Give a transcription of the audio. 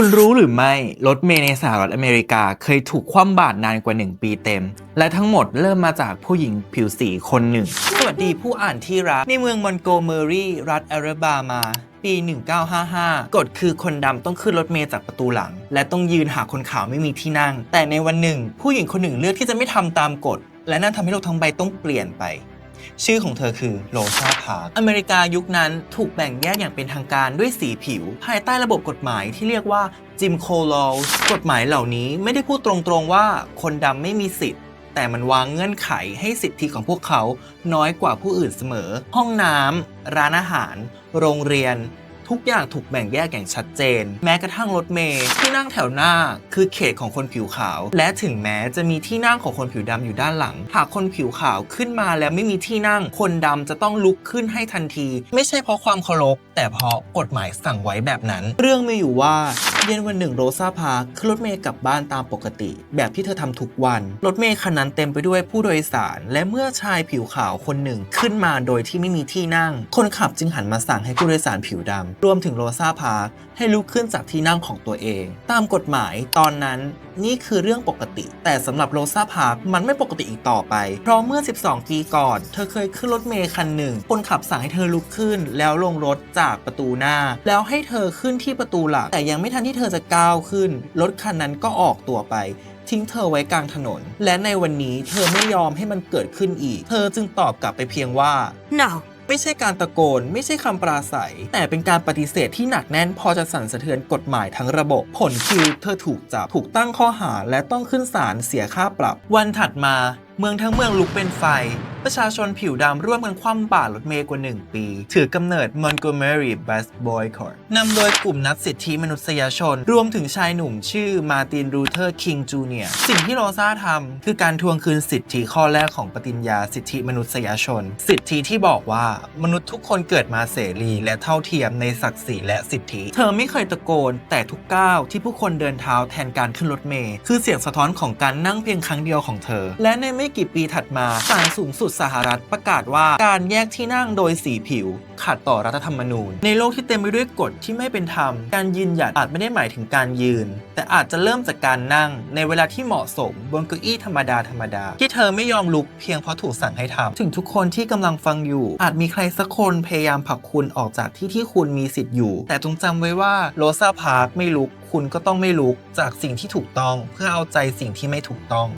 คุณรู้หรือไม่ รถเมล์ในสหรัฐอเมริกาเคยถูกคว่ำบาตรนานกว่า 1 ปีเต็ม และทั้งหมดเริ่มมาจากผู้หญิงผิวสีคนหนึ่ง สวัสดีผู้อ่านที่รัก ในเมืองมอนโกเมอรีรัฐแอริบามา ปี 1955 กฎคือคนดำต้องขึ้นรถเมล์จากประตูหลัง และต้องยืนหาคนขาวไม่มีที่นั่ง แต่ในวันหนึ่ง ผู้หญิงคนหนึ่งเลือกที่จะไม่ทำตามกฎ และนั่นทำให้โลกทั้งใบต้องเปลี่ยนไป ชื่อของเธอคือโรซาพาร์คอเมริกายุคนั้นถูกแบ่งแยกอย่างเป็นทางการด้วยสีผิว ภายใต้ระบบกฎหมายที่เรียกว่าจิมโคลอ s กฎหมายเหล่านี้ไม่ได้พูดตรงๆว่าคนดำไม่มีสิทธิ์แต่มันวางเงื่อนไขให้สิทธิของพวกเขาน้อยกว่าผู้อื่นเสมอ ห้องน้ำ ร้านอาหาร โรงเรียน ทุกอย่างถูกแบ่งแยกอย่างชัดเจน แม้กระทั่งรถเมล์ที่นั่งแถวหน้า คือเขตของคนผิวขาว และถึงแม้จะมีที่นั่งของคนผิวดำอยู่ด้านหลัง หากคนผิวขาวขึ้นมาแล้วไม่มีที่นั่งคนดำจะต้องลุกขึ้นให้ทันที ไม่ใช่เพราะความเคารพแต่เพราะกฎหมายสั่งไว้แบบนั้น เรื่องมีอยู่ว่า เย็นวันหนึ่งโรซาพาขึ้นรถเมย์กลับบ้านตามปกติ แบบที่เธอทำทุกวัน รถเมย์คันนั้นเต็มไปด้วยผู้โดยสาร และเมื่อชายผิวขาวคนหนึ่งขึ้นมาโดยที่ไม่มีที่นั่ง คนขับจึงหันมาสั่งให้ผู้โดยสารผิวดำรวมถึงโรซาพาให้ลุกขึ้นจากที่นั่งของตัวเอง ตามกฎหมายตอนนั้น นี่คือเรื่องปกติ แต่สำหรับโรซาพาร์คมันไม่ปกติอีกต่อไป เพราะเมื่อ 12 ปีก่อน เธอเคยขึ้นรถเมล์คันหนึ่ง คนขับสั่งให้เธอลุกขึ้น แล้วลงรถจากประตูหน้า แล้วให้เธอขึ้นที่ประตูหลังแต่ยังไม่ทันที่เธอจะก้าวขึ้น รถคันนั้นก็ออกตัวไปทิ้งเธอไว้กลางถนน และในวันนี้เธอไม่ยอมให้มันเกิดขึ้นอีก เธอจึงตอบกลับไปเพียงว่า No. ไม่ใช่การตะโกน ไม่ใช่คำปราศัย แต่เป็นการปฏิเสธที่หนักแน่นพอจะสั่นสะเทือนกฎหมายทั้งระบบ ผลคือเธอถูกจับถูกตั้งข้อหาและต้องขึ้นศาลเสียค่าปรับ วันถัดมา เมืองทั้งเมืองลุกเป็นไฟ ประชาชนผิวดำร่วมกันคว่ำบาตรรถเมล์กว่า 1 ปี ถือกำเนิด Montgomery Bus Boycott นำโดยกลุ่มนักสิทธิมนุษยชน รวมถึงชายหนุ่มชื่อมาตินรูเทอร์คิงจูเนียร์สิ่งที่โรซาทำคือการทวงคืนสิทธิข้อแรกของปฏิญญาสิทธิมนุษยชน สิทธิที่บอกว่ามนุษย์ทุกคนเกิดมาเสรีและเท่าเทียมในศักดิ์ศรีและสิทธิ เธอไม่เคยตะโกน แต่ทุกก้าวที่ผู้คนเดินเท้าแทนการขึ้นรถเมล์คือเสียงสะท้อนของการนั่งเพียงครั้งเดียวของเธอ และในไม่กี่ปีถัดมาศาลสูงสุดสหรัฐประกาศว่าการแยกที่นั่งโดยสีผิว ขัดต่อรัฐธรรมนูญ ในโลกที่เต็มไปด้วยกฎที่ไม่เป็นธรรม การยืนหยัดอาจไม่ได้หมายถึงการยืน แต่อาจจะเริ่มจากการนั่ง ในเวลาที่เหมาะสมบนเก้าอี้ธรรมดาธรรมดา ที่เธอไม่ยอมลุกเพียงเพราะถูกสั่งให้ทำถึงทุกคนที่กำลังฟังอยู่ อาจมีใครสักคนพยายามผลักคุณออกจากที่ที่คุณมีสิทธิ์อยู่ แต่จงจำไว้ว่าโรซาพาร์คไม่ลุกคุณก็ต้องไม่ลุกจากสิ่งที่ถูกต้องเพื่อเอาใจสิ่งที่ไม่ถูกต้อง